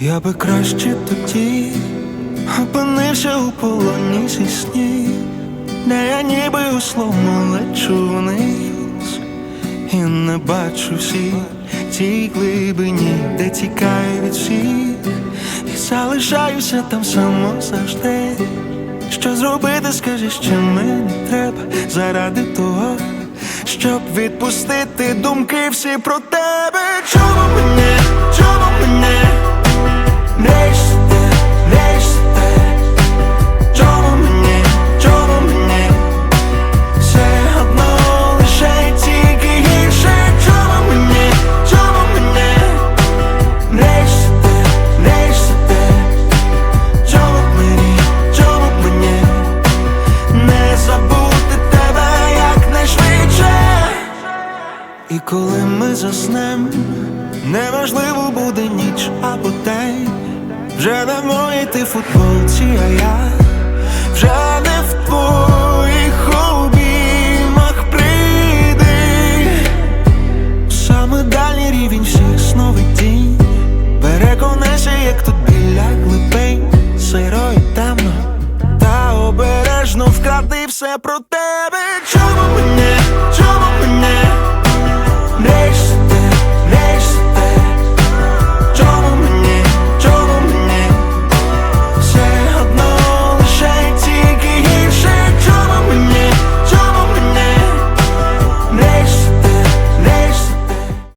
Я би краще тоді опинився у полоні зі снів, де я ніби у словно лечу вниз і не бачу всіх тій глибині, де тікаю від всіх, і залишаюся там само завжди. Що зробити, скажи, що мені треба заради того, щоб відпустити думки всі про тебе. Чому мене, І коли ми заснем, неважливо буде ніч або день. Вже давно йти в футболці, а я вже не в твоїх обіймах прийди. Саме дальній рівень всіх сновидінь Переконайся, як тут біля глибин Сиро і темно Та обережно вкради все про тебе